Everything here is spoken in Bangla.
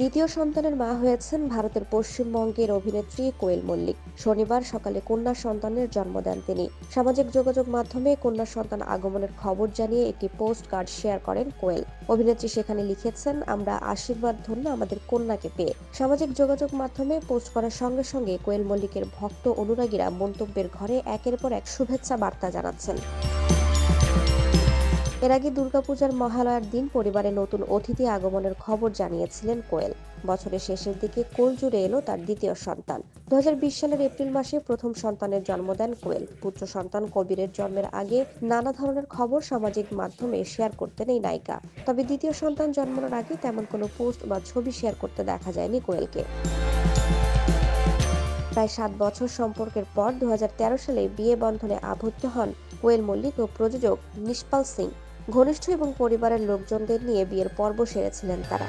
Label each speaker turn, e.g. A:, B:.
A: দ্বিতীয় সন্তানের মা হয়েছেন ভারতের পশ্চিমবঙ্গের অভিনেত্রী কোয়েল মল্লিক। শনিবার সকালে কন্যা সন্তানের জন্ম দেন তিনি। সামাজিক যোগাযোগ মাধ্যমে কন্যা সন্তান আগমনের খবর জানিয়ে একটি পোস্ট কার্ড শেয়ার করেন কোয়েল। অভিনেত্রী সেখানে লিখেছেন, আমরা আশীর্বাদ ধন্য আমাদের কন্যাকে পেয়ে। সামাজিক যোগাযোগ মাধ্যমে পোস্ট করার সঙ্গে সঙ্গে কোয়েল মল্লিকের ভক্ত অনুরাগীরা মন্তব্যের ঘরে একের পর এক শুভেচ্ছা বার্তা জানাচ্ছেন। এর আগে দুর্গাপূজার মহালয়ার দিন পরিবারে নতুন অতিথি আগমনের খবর জানিয়েছিলেন কোয়েল। বছরের শেষের দিকে কোল জুড়ে এলো তার দ্বিতীয় সন্তান। দু হাজার বিশ সালের এপ্রিল মাসে প্রথম সন্তানের জন্ম দেন কোয়েল। পুত্র সন্তান কবিরের জন্মের আগে নানা ধরনের খবর সামাজিক মাধ্যমে শেয়ার করতেন এই নায়িকা। তবে দ্বিতীয় সন্তান জন্মানোর আগে তেমন কোনো পোস্ট বা ছবি শেয়ার করতে দেখা যায়নি কোয়েলকে। প্রায় সাত বছর সম্পর্কের পর দু হাজার তেরো সালে বিয়ে বন্ধনে আবদ্ধ হন কোয়েল মল্লিক ও প্রযোজক নিষ্পাল সিং। ঘনিষ্ঠ এবং পরিবারের লোকজনদের নিয়ে বিয়ের পর্ব সেরেছিলেন তারা।